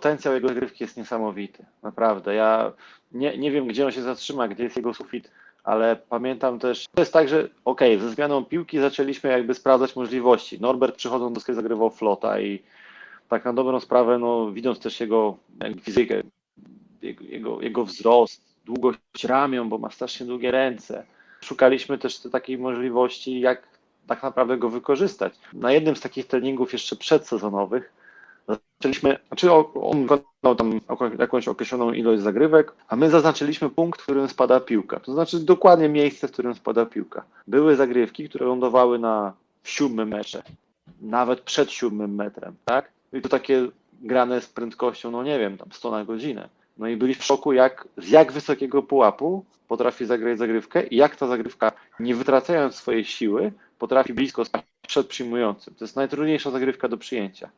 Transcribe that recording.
potencjał jego zagrywki jest niesamowity. Naprawdę. Ja nie, nie wiem, gdzie on się zatrzyma, gdzie jest jego sufit, ale pamiętam też, to jest tak, że okej, ze zmianą piłki zaczęliśmy jakby sprawdzać możliwości. Norbert przychodząc do skry zagrywał flota i tak na dobrą sprawę, no widząc też jego fizykę, jego, jego, jego wzrost, długość ramion, bo ma strasznie długie ręce. Szukaliśmy też te takiej możliwości, jak tak naprawdę go wykorzystać. Na jednym z takich treningów jeszcze przedsezonowych zaczęliśmy, znaczy on wykonał tam jakąś określoną ilość zagrywek, a my zaznaczyliśmy punkt, w którym spada piłka. To znaczy dokładnie miejsce, w którym spada piłka. Były zagrywki, które lądowały na siódmym metrze, nawet przed siódmym metrem, tak? I to takie grane z prędkością, no nie wiem, tam 100 na godzinę. No i byli w szoku, jak, z jak wysokiego pułapu potrafi zagrać zagrywkę i jak ta zagrywka, nie wytracając swojej siły, potrafi blisko spaść przed przyjmującym. To jest najtrudniejsza zagrywka do przyjęcia.